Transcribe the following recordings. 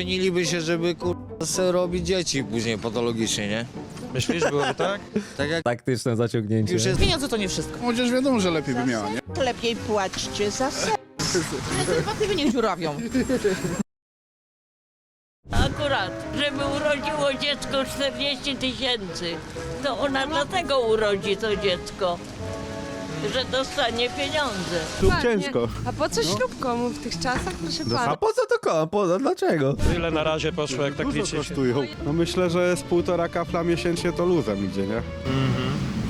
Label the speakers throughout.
Speaker 1: Żeniliby się, żeby kurwa se robić dzieci później patologicznie, nie?
Speaker 2: Myślisz, byłoby tak?
Speaker 1: Tak jak
Speaker 3: Taktyczne zaciągnięcie.
Speaker 1: już jest
Speaker 4: Pieniądze to nie wszystko.
Speaker 5: Młodzież wiadomo, że lepiej by miała, nie?
Speaker 6: Lepiej płaćcie za seks.
Speaker 4: Prezerwatywy niech dziurawią.
Speaker 7: Akurat, żeby urodziło dziecko 40 tysięcy, to ona dlatego urodzi to dziecko, że dostanie pieniądze.
Speaker 8: Ślub ciężko. A po co ślub komu w tych czasach, proszę
Speaker 3: A
Speaker 8: pana?
Speaker 3: po co to koło? Po, no dlaczego?
Speaker 2: Ile na razie poszło, jak tak
Speaker 5: Dużo
Speaker 2: liczy się?
Speaker 5: kosztują. No myślę, że z półtora kafla miesięcznie to luzem idzie, nie?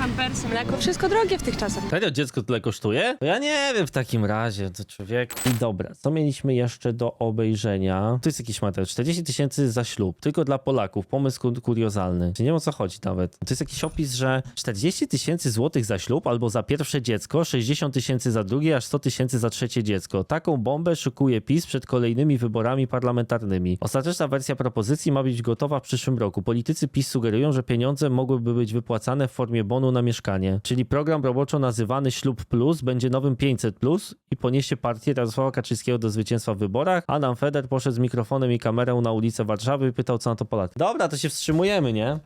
Speaker 8: Pampersy, mleko, wszystko drogie w tych czasach.
Speaker 3: Serio dziecko tyle kosztuje? To ja nie wiem w takim razie, to człowiek. I dobra, co mieliśmy jeszcze do obejrzenia? Tu jest jakiś materiał. 40 tysięcy za ślub, tylko dla Polaków. Pomysł kur- kuriozalny. Nie wiem o co chodzi nawet. To jest jakiś opis, że 40 tysięcy złotych za ślub albo za pierwsze dziecko, 60 tysięcy za drugie, aż 100 tysięcy za trzecie dziecko. Taką bombę szykuje PiS przed kolejnymi wyborami parlamentarnymi. Ostateczna wersja propozycji ma być gotowa w przyszłym roku. Politycy PiS sugerują, że pieniądze mogłyby być wypłacane w formie bonu na mieszkanie. Czyli program roboczo nazywany Ślub Plus będzie nowym 500 Plus i poniesie partię Jarosława Kaczyńskiego do zwycięstwa w wyborach. Adam Feder poszedł z mikrofonem i kamerą na ulicę Warszawy i pytał, co na to Polacy. Dobra, to się wstrzymujemy, nie?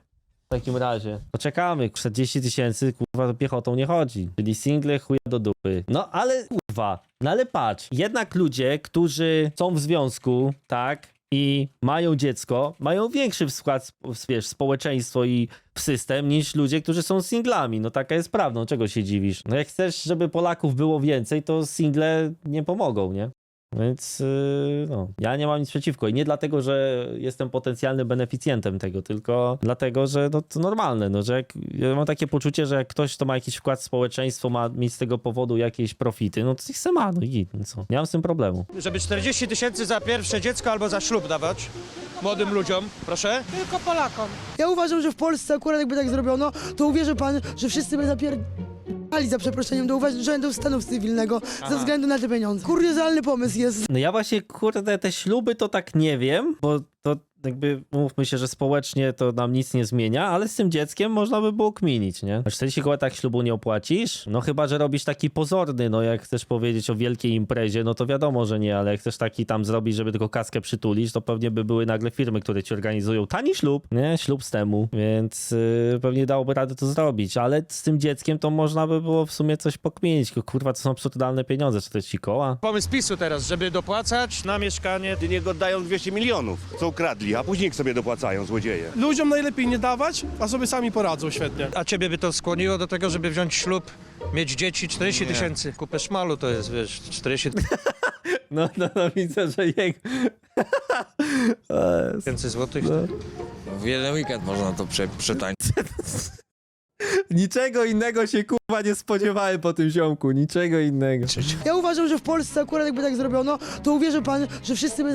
Speaker 3: W takim razie. Poczekamy. 40 tysięcy, kurwa, piechotą nie chodzi. Czyli single chuja do dupy. No ale, kurwa, no ale patrz. Jednak ludzie, którzy są w związku, tak, i mają dziecko, mają większy wkład wiesz, w społeczeństwo i w system niż ludzie, którzy są singlami. No taka jest prawda, no czego się dziwisz? No jak chcesz, żeby Polaków było więcej, to single nie pomogą, nie? Więc yy, no, ja nie mam nic przeciwko. I nie dlatego, że jestem potencjalnym beneficjentem tego, tylko dlatego, że no, to normalne. No, że jak, ja mam takie poczucie, że jak ktoś, kto ma jakiś wkład w społeczeństwo, ma mieć z tego powodu jakieś profity, no to niech se ma, no i git, no co. Nie mam z tym problemu.
Speaker 2: Żeby 40 tysięcy za pierwsze dziecko albo za ślub dawać młodym ludziom, proszę?
Speaker 4: Tylko Polakom.
Speaker 9: Ja uważam, że w Polsce akurat jakby tak zrobiono, to uwierzy pan, że wszyscy by zapierdali za przeproszeniem do urzędu stanu cywilnego ze względu na te pieniądze. Kuriozalny pomysł jest.
Speaker 3: No ja właśnie, kurde, te śluby to tak nie wiem, bo to jakby, mówmy się, że społecznie to nam nic nie zmienia, ale z tym dzieckiem można by było kminić, nie? A 40 koła tak ślubu nie opłacisz? No chyba, że robisz taki pozorny, no jak chcesz powiedzieć o wielkiej imprezie, no to wiadomo, że nie, ale jak chcesz taki tam zrobić, żeby tylko kaskę przytulić, to pewnie by były nagle firmy, które ci organizują tani ślub, nie? Ślub z temu, więc yy, pewnie dałoby radę to zrobić, ale z tym dzieckiem to można by było w sumie coś pokminić, tylko kurwa, to są absurdalne pieniądze, czy to jest ci koła?
Speaker 2: Pomysł PiSu teraz, żeby dopłacać na mieszkanie.
Speaker 10: Niech oddają 200 milionów, co ukradli, a później sobie dopłacają złodzieje.
Speaker 11: Ludziom najlepiej nie dawać, a sobie sami poradzą świetnie.
Speaker 2: A ciebie by to skłoniło do tego, żeby wziąć ślub, mieć dzieci 40 tysięcy? Kupę szmalu to jest, wiesz, 40
Speaker 3: No, no, no widzę, że jego... O,
Speaker 2: tysięcy złotych.
Speaker 1: w jeden weekend można to prze, przetańczyć.
Speaker 3: Niczego innego się kurwa nie spodziewałem po tym ziomku, niczego innego.
Speaker 9: Ja uważam, że w Polsce akurat jakby tak zrobiono, to uwierzy pan, że wszyscy by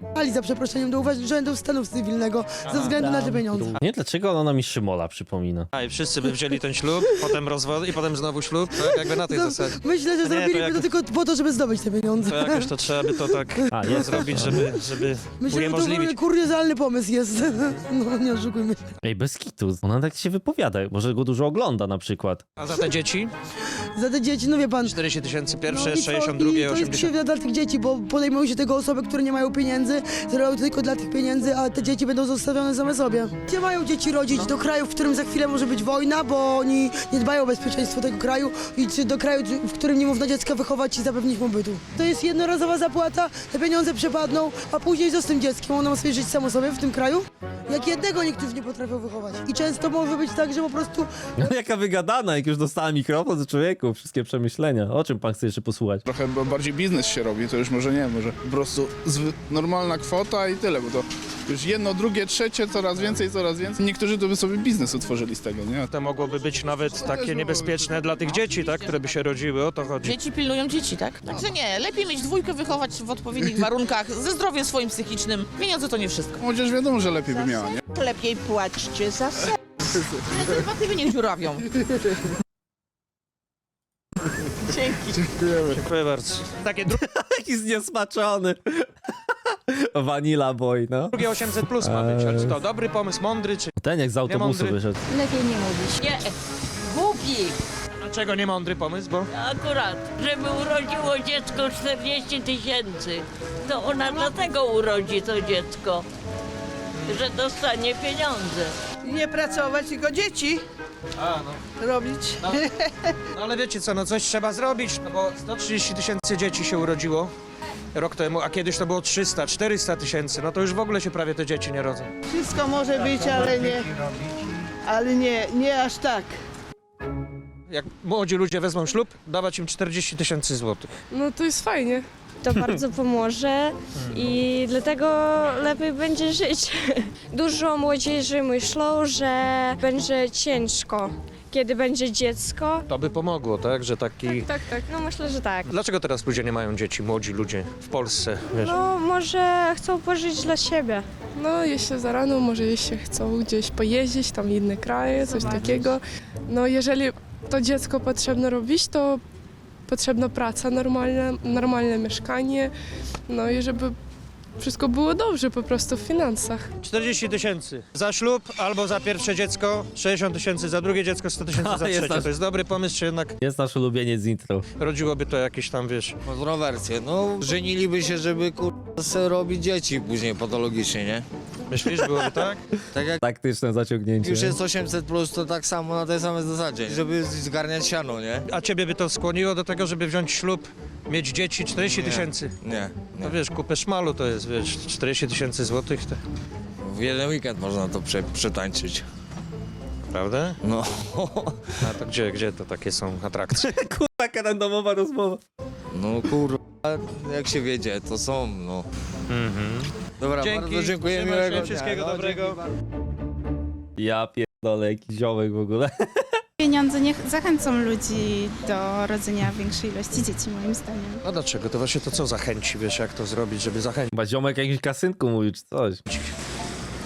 Speaker 9: zapierdali za przeproszeniem do urzędu stanu cywilnego ze względu na te pieniądze.
Speaker 3: Nie, dlaczego ona mi Szymola przypomina?
Speaker 2: A i wszyscy by wzięli ten ślub, potem rozwód i potem znowu ślub, tak? Jakby na tej
Speaker 9: To,
Speaker 2: zasadzie.
Speaker 9: myślę, że
Speaker 2: To
Speaker 9: zrobiliby to,
Speaker 2: jakoś-
Speaker 9: tylko po to, żeby zdobyć te pieniądze.
Speaker 2: To jakoś to trzeba by to tak
Speaker 3: A, jest.
Speaker 2: zrobić, żeby, żeby
Speaker 9: Myślę, że to
Speaker 2: uniemożliwić.
Speaker 9: kuriozalny pomysł jest. No nie oszukujmy się.
Speaker 3: Ej, bez kitu. Ona tak się wypowiada, może go dużo ogląda na przykład.
Speaker 2: A za te dzieci?
Speaker 9: Za te dzieci, no wie pan,
Speaker 2: 40 tysięcy pierwsze,
Speaker 9: No i co?
Speaker 2: 62,
Speaker 9: I to jest
Speaker 2: 80.
Speaker 9: krzywda dla tych dzieci, bo podejmują się tego osoby, które nie mają pieniędzy, które robią to tylko dla tych pieniędzy, a te dzieci będą zostawione same sobie. Gdzie mają dzieci rodzić? Do kraju, w którym za chwilę może być wojna, bo oni nie dbają o bezpieczeństwo tego kraju i czy do kraju, w którym nie można dziecka wychować i zapewnić mu bytu. To jest jednorazowa zapłata, te pieniądze przepadną, a później co z tym dzieckiem? Ono ma sobie żyć samo sobie w tym kraju? Jak jednego niektórzy nie potrafią wychować. I często może być tak, że po prostu
Speaker 3: No, jaka wygadana, jak już dostała mikrofon do człowieku, wszystkie przemyślenia. O czym pan chce jeszcze posłuchać?
Speaker 5: Trochę b- bardziej biznes się robi, to już może nie, może po prostu zwy- normalna kwota i tyle, bo to już jedno, drugie, trzecie, coraz więcej, coraz więcej. Niektórzy to by sobie biznes utworzyli z tego, nie?
Speaker 2: To mogłoby być nawet takie niebezpieczne dla tych dzieci, tak, które by się rodziły, o to chodzi.
Speaker 4: Dzieci pilnują dzieci, tak? Także nie, lepiej mieć dwójkę, wychować w odpowiednich warunkach, ze zdrowiem swoim psychicznym. Pieniądze to nie wszystko.
Speaker 5: Młodzież wiadomo, że lepiej by miała, nie?
Speaker 6: Lepiej płaćcie za seks.
Speaker 4: Prezerwatywy niech dziurawią. Dzięki.
Speaker 2: Dziękuję bardzo. Takie dru-
Speaker 3: Taki zniesmaczony. Vanilla boy, no.
Speaker 2: drugie 800 plus ma być, ale czy to dobry pomysł, mądry, czy
Speaker 3: Ten jak z autobusu
Speaker 2: mądry.
Speaker 3: wyszedł.
Speaker 8: Lepiej nie mówić.
Speaker 7: Nie, głupi!
Speaker 2: Dlaczego nie mądry pomysł, bo...
Speaker 7: Akurat, żeby urodziło dziecko 40 tysięcy, to ona dlatego urodzi to dziecko, że dostanie pieniądze.
Speaker 6: Nie pracować, tylko dzieci
Speaker 2: A, no.
Speaker 6: robić.
Speaker 2: No, no ale wiecie co, no coś trzeba zrobić, no bo 130 tysięcy dzieci się urodziło rok temu, a kiedyś to było 300, 400 tysięcy, no to już w ogóle się prawie te dzieci nie rodzą.
Speaker 6: Wszystko może być, ale nie, ale nie, nie aż tak.
Speaker 2: Jak młodzi ludzie wezmą ślub, dawać im 40 tysięcy złotych.
Speaker 8: No to jest fajnie.
Speaker 12: To bardzo pomoże i dlatego lepiej będzie żyć. Dużo młodzieży myślą, że będzie ciężko, kiedy będzie dziecko.
Speaker 2: To by pomogło, tak, że taki...
Speaker 8: Tak, tak.
Speaker 12: No myślę, że tak.
Speaker 2: Dlaczego teraz ludzie nie mają dzieci, młodzi ludzie w Polsce, wiesz?
Speaker 12: No może chcą pożyć dla siebie.
Speaker 8: No jeszcze za rano, może jeszcze chcą gdzieś pojeździć, tam inne kraje, coś takiego. No jeżeli to dziecko potrzebne robić, to potrzebna praca normalna, normalne mieszkanie, no i żeby wszystko było dobrze po prostu w finansach.
Speaker 2: 40 tysięcy za ślub albo za pierwsze dziecko, 60 tysięcy za drugie dziecko, 100 tysięcy za
Speaker 3: Jest
Speaker 2: trzecie.
Speaker 3: nasz-
Speaker 2: To jest dobry pomysł, czy jednak
Speaker 3: Jest nasz ulubieniec z intro.
Speaker 2: rodziłoby to jakieś tam, wiesz...
Speaker 1: Kontrowersje. No, żeniliby się, żeby se robić dzieci później patologicznie, nie?
Speaker 2: Myślisz, byłoby tak?
Speaker 1: Tak jak
Speaker 3: Taktyczne zaciągnięcie.
Speaker 1: już jest 800 plus, to tak samo na tej samej zasadzie, żeby zgarniać siano, nie?
Speaker 2: A ciebie by to skłoniło do tego, żeby wziąć ślub, mieć dzieci, 40
Speaker 1: Nie.
Speaker 2: tysięcy?
Speaker 1: Nie,
Speaker 2: No
Speaker 1: nie.
Speaker 2: wiesz, kupę szmalu to jest, wiesz, 40 tysięcy złotych, to...
Speaker 1: W jeden weekend można to prze, przetańczyć.
Speaker 2: prawda?
Speaker 1: No.
Speaker 2: A to gdzie, gdzie to takie są atrakcje?
Speaker 3: Kurwa, jaka randomowa rozmowa.
Speaker 1: No kurwa, jak się wiedzie, to są, no. Dobra,
Speaker 2: Dzięki,
Speaker 1: bardzo dziękuję,
Speaker 2: trzymaj się,
Speaker 1: miłego dnia.
Speaker 2: wszystkiego
Speaker 1: No,
Speaker 2: dobrego.
Speaker 1: dzięki bardzo.
Speaker 3: Ja pierdolę, jakiś ziomek w ogóle.
Speaker 12: Pieniądze nie zachęcą ludzi do rodzenia większej ilości dzieci, moim zdaniem.
Speaker 2: A dlaczego? To właśnie to co zachęci, wiesz, jak to zrobić, żeby zachęcić?
Speaker 3: Chyba ziomek jakimś kasynku mówił czy coś.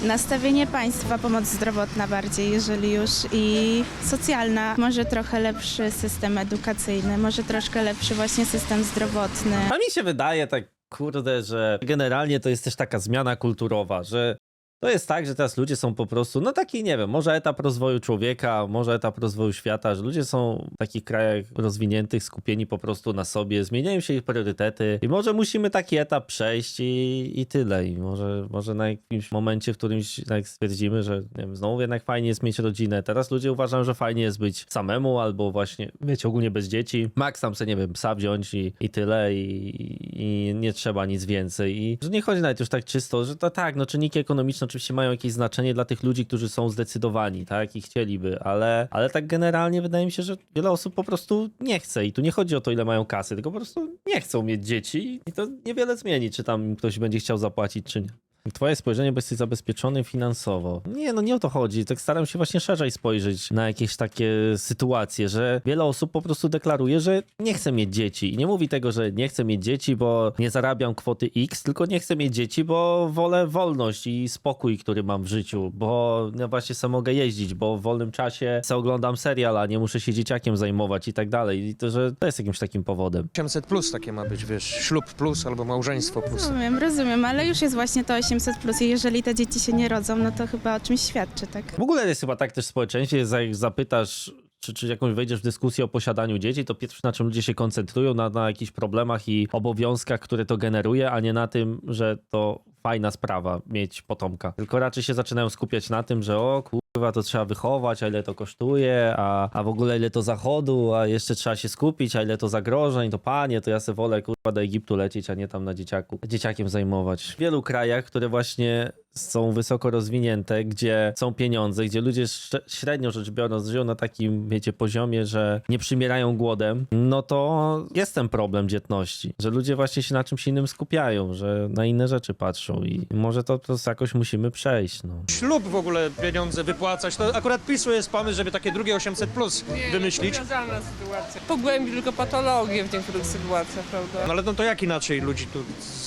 Speaker 12: Nastawienie państwa, pomoc zdrowotna bardziej, jeżeli już, i socjalna. Może trochę lepszy system edukacyjny, może troszkę lepszy właśnie system zdrowotny.
Speaker 3: A mi się wydaje tak, kurde, że generalnie to jest też taka zmiana kulturowa, że to jest tak, że teraz ludzie są po prostu, no taki, nie wiem, może etap rozwoju człowieka, może etap rozwoju świata, że ludzie są w takich krajach rozwiniętych, skupieni po prostu na sobie, zmieniają się ich priorytety i może musimy taki etap przejść i, i tyle. I może, może na jakimś momencie, w którymś tak stwierdzimy, że nie wiem, znowu jednak fajnie jest mieć rodzinę. Teraz ludzie uważają, że fajnie jest być samemu albo właśnie, wiecie, ogólnie bez dzieci. Max tam sobie, nie wiem, psa wziąć i, i tyle i, i nie trzeba nic więcej. I że nie chodzi nawet już tak czysto, że to tak, no czynniki ekonomiczne oczywiście mają jakieś znaczenie dla tych ludzi, którzy są zdecydowani, tak, i chcieliby, ale, ale tak generalnie wydaje mi się, że wiele osób po prostu nie chce i tu nie chodzi o to, ile mają kasy, tylko po prostu nie chcą mieć dzieci i to niewiele zmieni, czy tam ktoś będzie chciał zapłacić, czy nie. Twoje spojrzenie, bo jesteś zabezpieczony finansowo. Nie, no nie o to chodzi. Tak staram się właśnie szerzej spojrzeć na jakieś takie sytuacje, że wiele osób po prostu deklaruje, że nie chce mieć dzieci. I nie mówi tego, że nie chcę mieć dzieci, bo nie zarabiam kwoty X, tylko nie chcę mieć dzieci, bo wolę wolność i spokój, który mam w życiu, bo ja właśnie sam mogę jeździć, bo w wolnym czasie se oglądam serial, a nie muszę się dzieciakiem zajmować i tak dalej. I to, że to jest jakimś takim powodem.
Speaker 2: 800 plus takie ma być, wiesz, ślub plus albo małżeństwo plus.
Speaker 12: Rozumiem, rozumiem, ale już jest właśnie to 800+, plus i jeżeli te dzieci się nie rodzą, no to chyba o czymś świadczy, tak?
Speaker 3: W ogóle jest chyba tak też w społeczeństwie, że jak zapytasz, czy, czy jakąś wejdziesz w dyskusję o posiadaniu dzieci, to pierwsze na czym ludzie się koncentrują, na, na jakichś problemach i obowiązkach, które to generuje, a nie na tym, że to fajna sprawa mieć potomka. Tylko raczej się zaczynają skupiać na tym, że o kurwa, to trzeba wychować, a ile to kosztuje, a, a w ogóle ile to zachodu, a jeszcze trzeba się skupić, a ile to zagrożeń, to panie, to ja se wolę kurwa do Egiptu lecieć, a nie tam na dzieciaku, dzieciakiem zajmować. W wielu krajach, które właśnie są wysoko rozwinięte, gdzie są pieniądze, gdzie ludzie średnio rzecz biorąc żyją na takim, wiecie, poziomie, że nie przymierają głodem, no to jest ten problem dzietności, że ludzie właśnie się na czymś innym skupiają, że na inne rzeczy patrzą i może to prostu jakoś musimy przejść, no.
Speaker 2: Ślub w ogóle pieniądze wypłacać, to akurat PiSu jest pomysł, żeby takie drugie 800 plus wymyślić.
Speaker 8: Kuriozalna sytuacja. Pogłębi tylko patologię w niektórych sytuacjach, prawda?
Speaker 2: No ale no to jak inaczej ludzi tu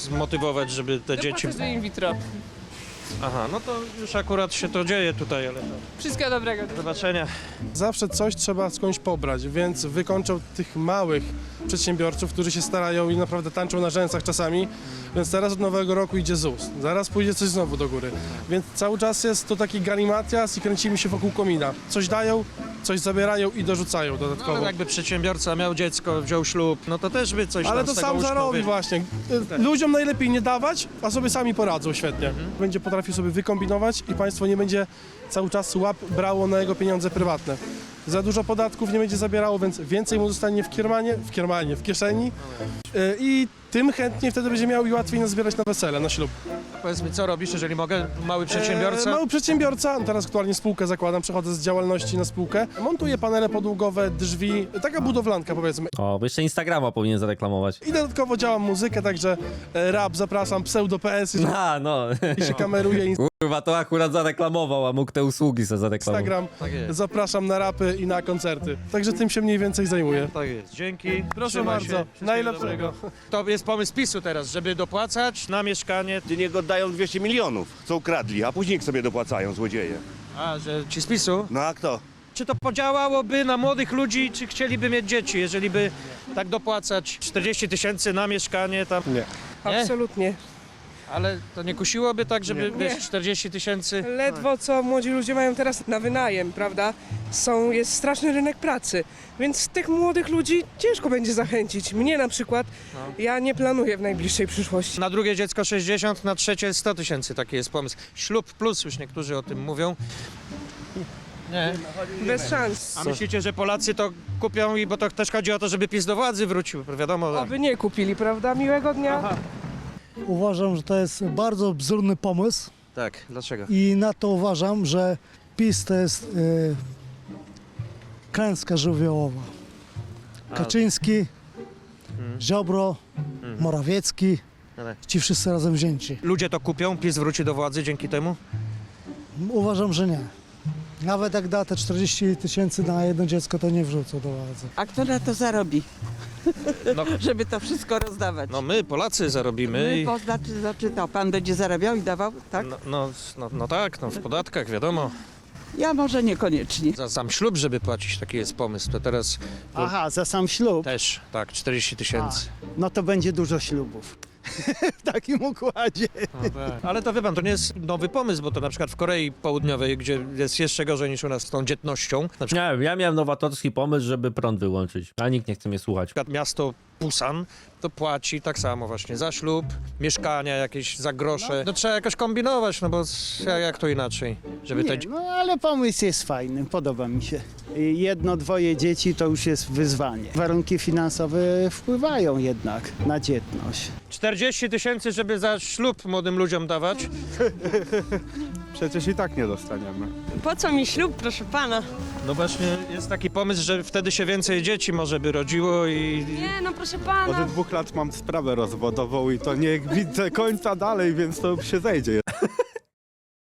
Speaker 2: zmotywować, żeby te dzieci...
Speaker 8: Dzieci... do in vitro.
Speaker 2: Aha, no to już akurat się to dzieje tutaj, ale to...
Speaker 8: Wszystkiego dobrego.
Speaker 2: Do zobaczenia.
Speaker 11: Zawsze coś trzeba skądś pobrać, więc wykończą tych małych przedsiębiorców, którzy się starają i naprawdę tańczą na rzęsach czasami. Więc teraz od nowego roku idzie ZUS. Zaraz pójdzie coś znowu do góry. Więc cały czas jest to taki galimatias i kręcimy się wokół komina. Coś dają, coś zabierają i dorzucają
Speaker 2: No,
Speaker 11: dodatkowo.
Speaker 2: ale jakby przedsiębiorca miał dziecko, wziął ślub, no to też by coś
Speaker 11: Ale to sam zarobi właśnie. Ludziom najlepiej nie dawać, a sobie sami poradzą świetnie. Będzie potrafił sobie wykombinować i państwo nie będzie cały czas łap brało na jego pieniądze prywatne. Za dużo podatków nie będzie zabierało, więc więcej mu zostanie w kiermanie, w kiermanie, w kieszeni Y, i tym chętniej wtedy będzie miał i łatwiej nas zbierać na wesele, na ślub.
Speaker 2: Powiedz mi, co robisz, jeżeli mogę? Mały przedsiębiorca?
Speaker 11: E, mały przedsiębiorca, teraz aktualnie spółkę zakładam, przechodzę z działalności na spółkę. Montuję panele podługowe, drzwi, taka budowlanka powiedzmy.
Speaker 3: O, bo jeszcze Instagrama powinien zareklamować.
Speaker 11: I dodatkowo działam muzykę, także e, rap, zapraszam, pseudo PS,
Speaker 3: A, no.
Speaker 11: się kameruje,
Speaker 3: Kurwa, to akurat zareklamował, a mógł te usługi sobie zareklamować.
Speaker 11: Instagram,
Speaker 2: Tak jest.
Speaker 11: zapraszam na rapy i na koncerty. Także tym się mniej więcej zajmuję.
Speaker 2: Tak jest, dzięki.
Speaker 11: Proszę
Speaker 2: Trzymaj
Speaker 11: bardzo.
Speaker 2: Wszystkiego
Speaker 11: najlepszego.
Speaker 2: dobrego. To jest pomysł PiSu teraz, żeby dopłacać na mieszkanie.
Speaker 10: Niego dają 200 milionów, co ukradli, a później sobie dopłacają, złodzieje.
Speaker 2: A, że ci z PiSu?
Speaker 10: No a kto?
Speaker 2: Czy to podziałałoby na młodych ludzi, czy chcieliby mieć dzieci, jeżeli by tak dopłacać 40 tysięcy na mieszkanie tam?
Speaker 11: Nie.
Speaker 8: Absolutnie.
Speaker 2: Ale to nie kusiłoby tak, żeby
Speaker 8: Nie.
Speaker 2: wiesz, 40 tysięcy?
Speaker 8: Ledwo co młodzi ludzie mają teraz na wynajem, prawda? Są, jest straszny rynek pracy, więc tych młodych ludzi ciężko będzie zachęcić. Mnie na przykład, ja nie planuję w najbliższej przyszłości.
Speaker 2: Na drugie dziecko 60, na trzecie 100 tysięcy, taki jest pomysł. Ślub plus, już niektórzy o tym mówią. Nie.
Speaker 8: Bez szans.
Speaker 2: A myślicie, że Polacy to kupią i bo to też chodzi o to, żeby PiS do władzy wrócił, wiadomo.
Speaker 8: Oby nie kupili, prawda? Miłego dnia.
Speaker 9: Uważam, że to jest bardzo bzdurny pomysł
Speaker 2: Tak, dlaczego?
Speaker 9: i na to uważam, że PiS to jest y, klęska żywiołowa. Kaczyński, Ziobro, Morawiecki,
Speaker 2: Ale-
Speaker 9: ci wszyscy razem wzięci.
Speaker 2: Ludzie to kupią, PiS wróci do władzy dzięki temu?
Speaker 9: Uważam, że nie. Nawet jak da te 40 tysięcy na jedno dziecko, to nie wrzucą do władzy.
Speaker 6: A kto na to zarobi,
Speaker 2: No,
Speaker 6: żeby to wszystko rozdawać?
Speaker 2: no my, Polacy, zarobimy i...
Speaker 6: To znaczy, znaczy to, pan będzie zarabiał i dawał, tak?
Speaker 2: No, no, no, no tak, no w podatkach, wiadomo.
Speaker 6: Ja może niekoniecznie.
Speaker 2: Za sam ślub, żeby płacić, taki jest pomysł. To teraz
Speaker 13: Aha, za sam ślub,
Speaker 2: też, tak, 40 tysięcy.
Speaker 13: no to będzie dużo ślubów. w takim układzie.
Speaker 2: No tak. Ale to wie pan, to nie jest nowy pomysł, bo to na przykład w Korei Południowej, gdzie jest jeszcze gorzej niż u nas z tą dzietnością, na
Speaker 3: Nie wiem, ja miałem nowatorski pomysł, żeby prąd wyłączyć, a nikt nie chce mnie słuchać.
Speaker 2: przykład miasto Pusan, to płaci tak samo właśnie za ślub, mieszkania jakieś za grosze. No trzeba jakoś kombinować, no bo jak to inaczej, żeby te...
Speaker 13: Nie, no ale pomysł jest fajny, podoba mi się. Jedno, dwoje dzieci to już jest wyzwanie. Warunki finansowe wpływają jednak na dzietność.
Speaker 2: 40 tysięcy, żeby za ślub młodym ludziom dawać.
Speaker 5: Przecież i tak nie dostaniemy.
Speaker 12: Po co mi ślub, proszę pana?
Speaker 2: No właśnie jest taki pomysł, że wtedy się więcej dzieci może by rodziło i...
Speaker 12: Nie, no proszę pana.
Speaker 5: dwóch lat mam sprawę rozwodową i to nie widzę końca dalej, więc to się zejdzie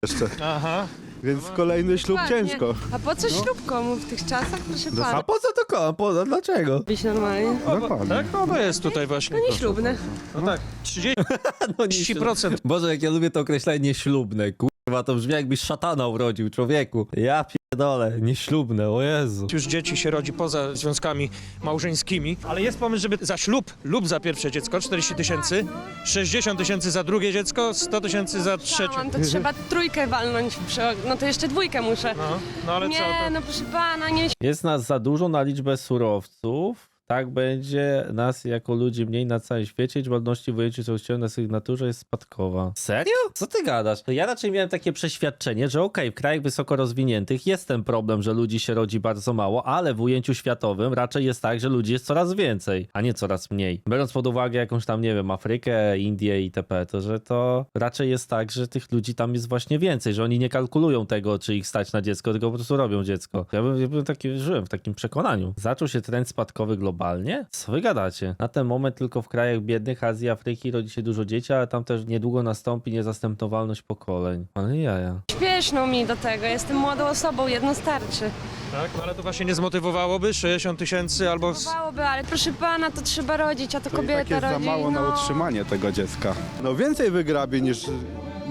Speaker 5: jeszcze.
Speaker 2: Aha.
Speaker 5: Więc kolejny ślub
Speaker 12: Dokładnie.
Speaker 5: ciężko.
Speaker 12: A po co ślub komu w tych czasach, proszę
Speaker 3: A
Speaker 12: pana?
Speaker 3: po co to ko? Po, dlaczego?
Speaker 12: Być normalnie.
Speaker 5: Dokładnie.
Speaker 2: Tak, no jest tutaj właśnie.
Speaker 12: To nie ślubne.
Speaker 2: No tak, 30%.
Speaker 3: No,
Speaker 2: 30%.
Speaker 3: Boże, jak ja lubię to określenie nieślubne. Kurwa, to brzmi jakbyś szatana urodził, człowieku. Ja pierdolę, nieślubne, o Jezu.
Speaker 2: Już dzieci się rodzi poza związkami małżeńskimi, ale jest pomysł, żeby za ślub lub za pierwsze dziecko 40 tysięcy, 60 tysięcy za drugie dziecko, 100 tysięcy za trzecie.
Speaker 12: Chciałam, to trzeba trójkę walnąć. przy- No to jeszcze dwójkę muszę.
Speaker 2: No, no ale co
Speaker 12: Nie,
Speaker 2: to?
Speaker 12: no proszę pana, nie
Speaker 3: Jest nas za dużo na liczbę surowców. Tak będzie nas jako ludzi mniej na całym świecie. Liczba ludności w ujęciu całościowym na sygnaturze jest spadkowa. Serio? Co ty gadasz? To ja raczej miałem takie przeświadczenie, że okej, w krajach wysoko rozwiniętych jest ten problem, że ludzi się rodzi bardzo mało, ale w ujęciu światowym raczej jest tak, że ludzi jest coraz więcej, a nie coraz mniej. Biorąc pod uwagę jakąś tam, nie wiem, Afrykę, Indię itp., to że to raczej jest tak, że tych ludzi tam jest właśnie więcej, że oni nie kalkulują tego, czy ich stać na dziecko, tylko po prostu robią dziecko. Ja bym, ja bym taki, żyłem w takim przekonaniu. Zaczął się trend spadkowy globalnie? Co wy gadacie? Na ten moment tylko w krajach biednych Azji, Afryki rodzi się dużo dzieci, ale tam też niedługo nastąpi niezastępowalność pokoleń. Ale jaja.
Speaker 12: śpieszno mi do tego. Jestem młodą osobą, jedno starczy.
Speaker 2: Tak, no ale to właśnie nie zmotywowałoby 60 tysięcy albo...
Speaker 12: Chowałoby, ale proszę pana, to trzeba rodzić, a to kobieta rodzi. no.
Speaker 5: utrzymanie tego dziecka. No więcej wygrabi niż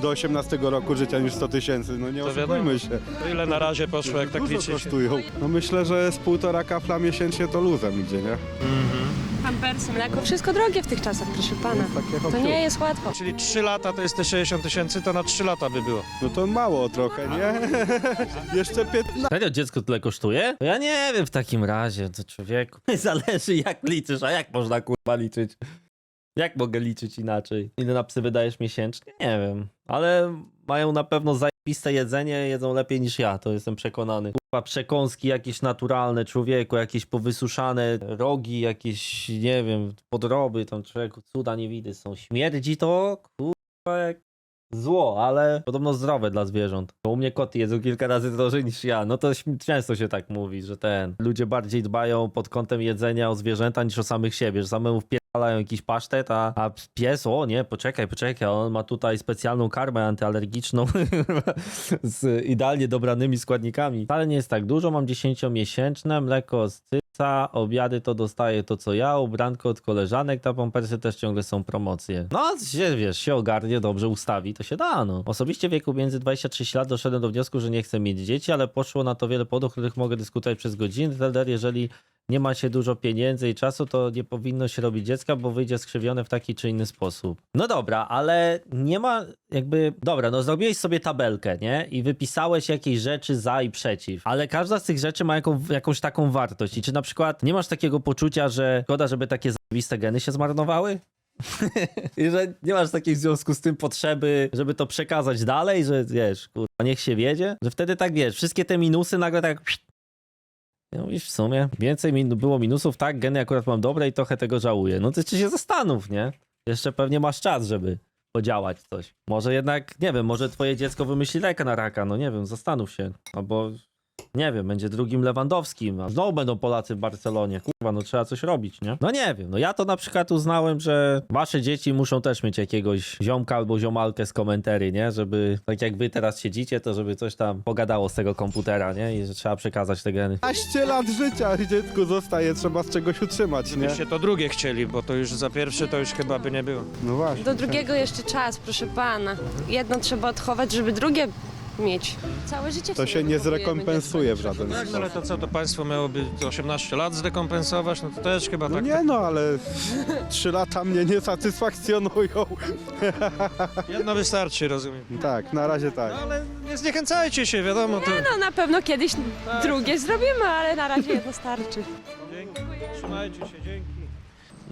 Speaker 14: do 18 roku życia niż 100 tysięcy, no nie
Speaker 2: To
Speaker 14: oszukujmy się.
Speaker 2: To ile na razie poszło, jak tak
Speaker 14: Dużo
Speaker 2: liczycie?
Speaker 14: kosztują. No myślę, że z półtora kafla miesięcznie to luzem idzie, nie?
Speaker 12: Pampersy, mleko, wszystko drogie w tych czasach, proszę pana.
Speaker 14: Takie
Speaker 12: To nie jest łatwo.
Speaker 2: Czyli 3 lata to jest te 60 tysięcy, to na 3 lata by było.
Speaker 14: No to mało trochę, nie? Jeszcze 15.
Speaker 3: Serio dziecko tyle kosztuje? To ja nie wiem w takim razie, to człowieku. Zależy jak liczysz, a jak można kurwa liczyć? Jak mogę liczyć inaczej? Ile na psy wydajesz miesięcznie? Nie wiem. Ale mają na pewno zajebiste jedzenie, jedzą lepiej niż ja, to jestem przekonany. Kurwa, przekąski jakieś naturalne, człowieku, jakieś powysuszane rogi, jakieś, nie wiem, podroby, tam człowieku, cuda nie widy są. Śmierdzi to, kurwa, jak zło, ale podobno zdrowe dla zwierząt. Bo u mnie koty jedzą kilka razy drożej niż ja. No to często się tak mówi, że ten. Ludzie bardziej dbają pod kątem jedzenia o zwierzęta niż o samych siebie, że samemu wpierdalają jakiś pasztet, a, a pies, o nie, poczekaj, poczekaj, on ma tutaj specjalną karmę antyalergiczną z idealnie dobranymi składnikami. Wcale nie jest tak dużo, mam 10-miesięczne, mleko z cyca, obiady to dostaję to co ja, ubranko od koleżanek, ta pampersy też ciągle są promocje. No, się, wiesz, się ogarnie, dobrze ustawi, to się da, no. Osobiście w wieku między 23 lat doszedłem do wniosku, że nie chcę mieć dzieci, ale poszło na to wiele powodów, których mogę dyskutować przez godziny. Telder, jeżeli nie ma się dużo pieniędzy i czasu, to nie powinno się robić dziecka, bo wyjdzie skrzywione w taki czy inny sposób. No dobra, ale nie ma jakby... Dobra, no zrobiłeś sobie tabelkę, nie? I wypisałeś jakieś rzeczy za i przeciw, ale każda z tych rzeczy ma jaką, jakąś taką wartość. I czy na przykład nie masz takiego poczucia, że szkoda, żeby takie zajebiste geny się zmarnowały? I że nie masz takiej w związku z tym potrzeby, żeby to przekazać dalej, że wiesz, kurwa, niech się wiedzie, że wtedy tak wiesz, wszystkie te minusy nagle tak no i w sumie więcej min było minusów, tak, geny akurat mam dobre i trochę tego żałuję. No to czy się zastanów, nie? Jeszcze pewnie masz czas, żeby podziałać coś. Może jednak, nie wiem, może twoje dziecko wymyśli leka na raka, no nie wiem, zastanów się. Albo, nie wiem, będzie drugim Lewandowskim, a znowu będą Polacy w Barcelonie. Kurwa, no trzeba coś robić, nie? No nie wiem, no ja to na przykład uznałem, że wasze dzieci muszą też mieć jakiegoś ziomka albo ziomalkę z komentarzy, nie? Żeby, tak jak wy teraz siedzicie, to żeby coś tam pogadało z tego komputera, nie? I że trzeba przekazać te geny.
Speaker 14: 15 lat życia dziecku zostaje, trzeba z czegoś utrzymać, nie?
Speaker 2: Byście to drugie chcieli, bo to już za pierwsze to już chyba by nie było.
Speaker 14: No właśnie.
Speaker 12: Do drugiego jeszcze czas, proszę pana. Jedno trzeba odchować, żeby drugie mieć. Całe życie w
Speaker 14: To
Speaker 12: sumie
Speaker 14: się nie zrekompensuje w żaden
Speaker 2: Tak, no
Speaker 14: sposób.
Speaker 2: ale to co, to państwo miałoby 18 lat zrekompensować? No to też chyba
Speaker 14: No
Speaker 2: tak.
Speaker 14: nie no, ale 3 lata mnie nie satysfakcjonują.
Speaker 2: Jedno wystarczy, rozumiem.
Speaker 14: Tak, na razie tak.
Speaker 2: No ale nie zniechęcajcie się, wiadomo, to...
Speaker 12: No na pewno kiedyś drugie zrobimy, ale na razie jedno starczy.
Speaker 2: Dzięki. Trzymajcie się, dzięki.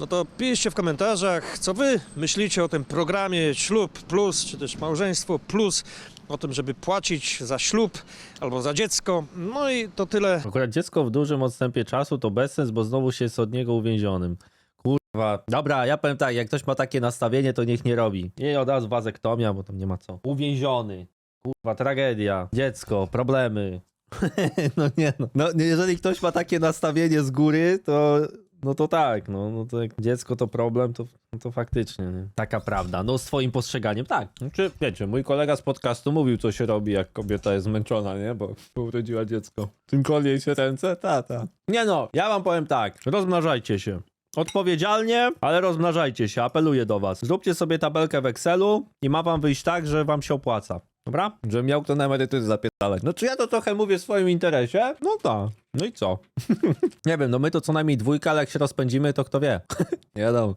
Speaker 2: No to piszcie w komentarzach, co wy myślicie o tym programie Ślub Plus, czy też Małżeństwo Plus, o tym, żeby płacić za ślub albo za dziecko. No i to tyle.
Speaker 3: Akurat dziecko w dużym odstępie czasu to bez sens, bo znowu się jest od niego uwięzionym. Kurwa. Dobra, ja powiem tak, jak ktoś ma takie nastawienie, to niech nie robi. Nie od razu wazektomia, bo tam nie ma co. Uwięziony. Kurwa, tragedia. Dziecko, problemy. no nie no. no. Jeżeli ktoś ma takie nastawienie z góry, to no to tak, no, no to jak dziecko to problem, to, no to faktycznie, nie? Taka prawda. No z twoim postrzeganiem, tak. Znaczy, wiecie, mój kolega z podcastu mówił, co się robi, jak kobieta jest zmęczona, nie? Bo urodziła dziecko. Tym kolej się ręce? Tata. Nie no, ja wam powiem tak, rozmnażajcie się. Odpowiedzialnie, ale rozmnażajcie się, apeluję do was. Zróbcie sobie tabelkę w Excelu i ma wam wyjść tak, że wam się opłaca. Dobra? Że miał kto na emerytury zapierdalać. No czy ja to trochę mówię w swoim interesie? No tak. No i co? nie wiem, no my to co najmniej dwójka, ale jak się rozpędzimy, to kto wie. nie no.